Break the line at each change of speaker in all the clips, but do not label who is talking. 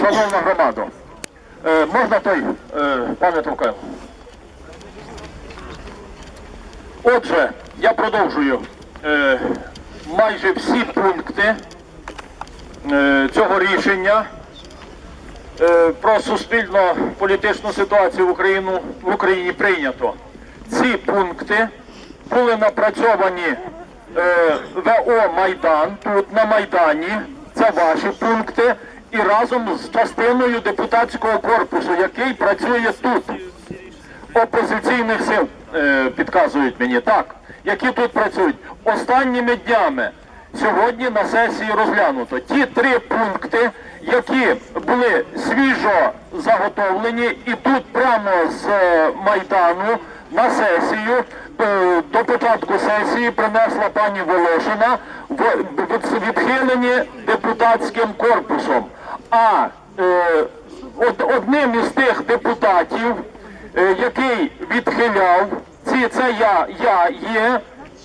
шановна громада, е, можна той, е, пане Товкайло? Отже, я продовжую е, майже всі пункти цього рішення про суспільно-політичну ситуацію в, Україну, в Україні прийнято. Ці пункти були напрацьовані ВО Майдан тут на Майдані. Це ваші пункти. І разом з частиною депутатського корпусу, який працює тут опозиційних сил е, підказують мені так, які тут працюють останніми днями. Сьогодні на сесії розглянуто ті три пункти, які були свіжо заготовлені, і тут прямо з е, майдану на сесію е, до початку сесії принесла пані Волошина відхилені депутатським корпусом. А е, од- одним із тих депутатів е, який відхиляв, ці, це я, я є,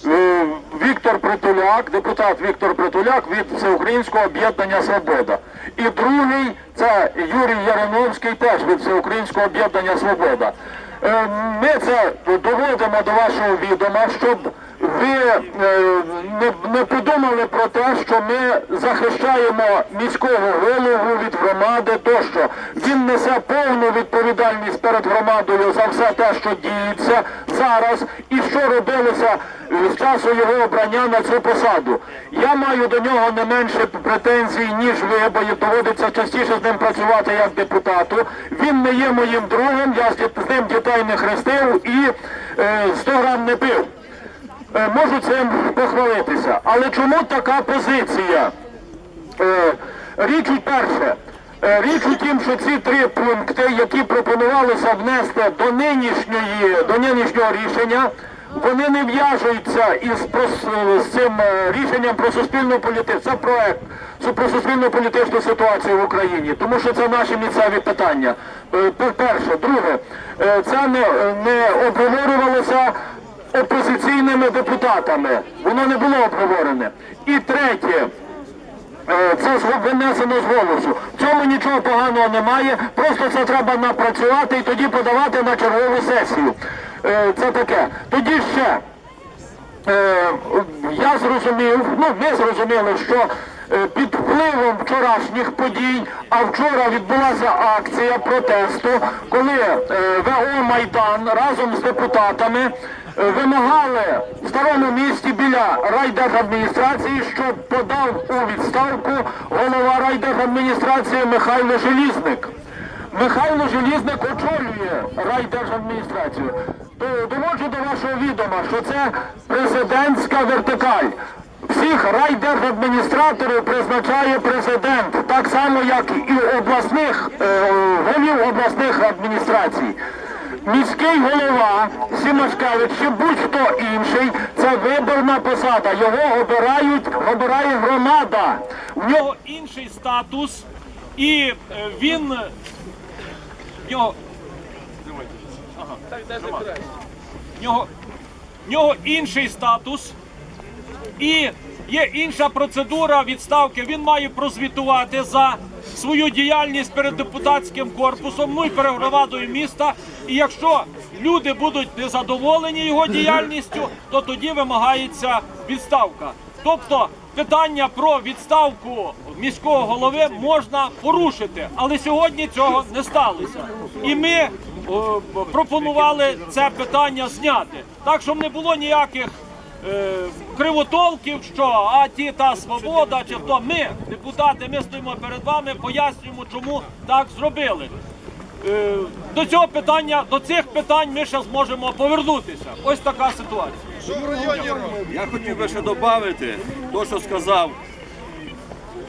е, Віктор Притуляк, депутат Віктор Притуляк від Всеукраїнського об'єднання Свобода. І другий це Юрій Яроновський теж від Всеукраїнського об'єднання Свобода. Е, Ми це доводимо до вашого відома, щоб ви е, не, не подумали про те, що ми захищаємо міського голову від громади, тощо він несе повну відповідальність перед громадою за все те, що діється зараз, і що робилося з часу його обрання на цю посаду. Я маю до нього не менше претензій, ніж ви, бо доводиться частіше з ним працювати як депутату. Він не є моїм другом, я з ним дітей не хрестив і е, 100 грам не пив. Е, Можу цим похвалитися. Але чому така позиція? Е, Річ у перше. Е, Річ у тім, що ці три пункти, які пропонувалося внести до нинішньої, до нинішнього рішення, вони не в'яжуться із з цим рішенням про суспільну політику. Це проект про суспільну політичну ситуацію в Україні, тому що це наші місцеві питання. Пер- Перше, друге, це не, не обговорювалося опозиційними депутатами. Воно не було обговорене. І третє. Е, Це винесено з голосу. В цьому нічого поганого немає, просто це треба напрацювати і тоді подавати на чергову сесію. Е, Це таке. Тоді ще е, я зрозумів, ну ми зрозуміли, що під впливом вчорашніх подій, а вчора відбулася акція протесту, коли ВО Майдан разом з депутатами вимагали в старому місті біля райдержадміністрації, щоб подав у відставку голова райдержадміністрації Михайло Желізник. Михайло Желізник очолює райдержадміністрацію. Доводжу до вашого відома, що це президентська вертикаль. Всіх райдержадміністраторів призначає президент, так само як і обласних е, голів обласних адміністрацій. Міський голова Сімашкевич чи будь-хто інший це виборна посада. Його обирають, обирає громада. В нього
інший статус, і е, він в нього. В нього, в нього інший статус і є інша процедура відставки. Він має прозвітувати за свою діяльність перед депутатським корпусом, ну і перед міста. І якщо люди будуть незадоволені його діяльністю, то тоді вимагається відставка. Тобто питання про відставку міського голови можна порушити, але сьогодні цього не сталося. І ми о, пропонували це питання зняти, так щоб не було ніяких е, кривотолків, що а ті та свобода, чи хто ми, депутати, ми стоїмо перед вами, пояснюємо, чому так зробили. Е, до цього питання, до цих питань ми ще зможемо повернутися. Ось така ситуація.
Я хотів би ще додати те, що сказав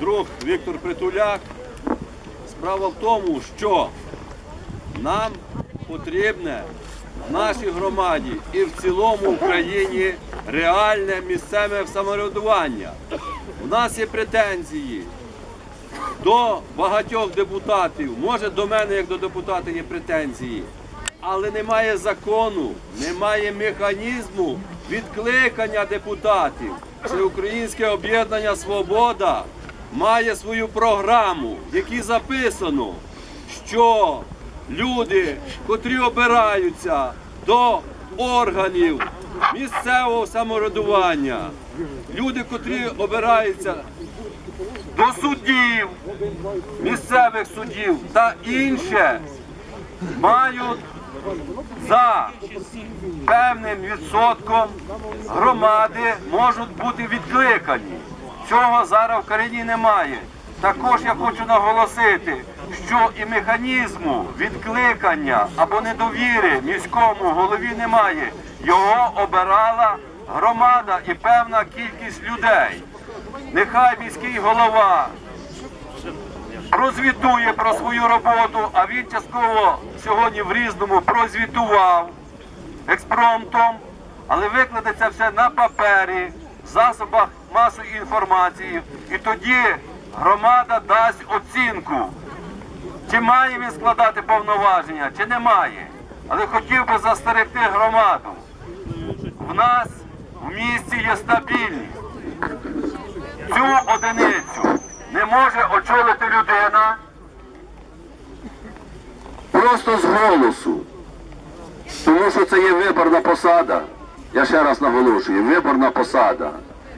друг Віктор Притуляк. Справа в тому, що нам потрібне в нашій громаді і в цілому Україні реальне місцеве самоврядування. У нас є претензії до багатьох депутатів. Може, до мене, як до депутата, є претензії. Але немає закону, немає механізму відкликання депутатів. Це українське об'єднання Свобода має свою програму, в якій записано, що люди, котрі обираються до органів місцевого самоврядування, люди, котрі обираються до суддів, місцевих суддів та інше, мають за певним відсотком громади можуть бути відкликані. Цього зараз в країні немає. Також я хочу наголосити, що і механізму відкликання або недовіри міському голові немає. Його обирала громада і певна кількість людей. Нехай міський голова прозвітує про свою роботу, а він частково сьогодні в різному прозвітував експромтом, але викладе це все на папері, в засобах масової інформації, і тоді громада дасть оцінку, чи має він складати повноваження, чи не має. Але хотів би застерегти громаду. В нас в місті є стабільність. Цю одиницю не може очолити людина.
просто з голосу. Тому що це є виборна посада. Я ще раз наголошую, виборна посада.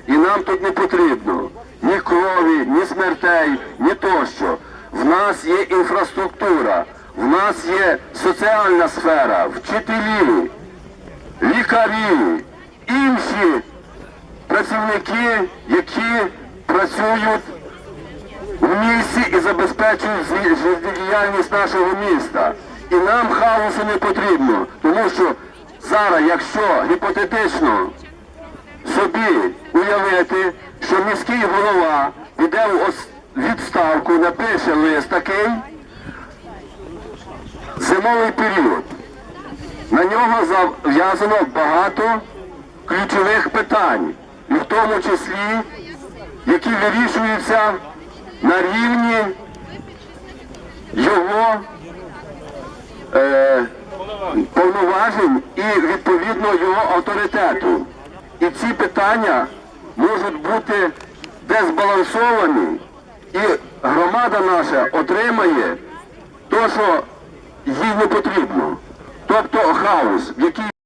І нам тут не потрібно ні крові, ні смертей, ні тощо. В нас є інфраструктура, в нас є соціальна сфера, вчителі, лікарі, інші працівники, які працюють в місті і забезпечують життєдіяльність нашого міста. І нам хаосу не потрібно, тому що зараз, якщо гіпотетично собі уявити, що міський голова піде в відставку, напише лист такий, зимовий період. На нього зав'язано багато ключових питань, і в тому числі, які вирішуються на рівні його е, повноважень і відповідно його авторитету. І ці питання можуть бути дезбалансовані, і громада наша отримає те, що їй не потрібно. Тобто хаос, в який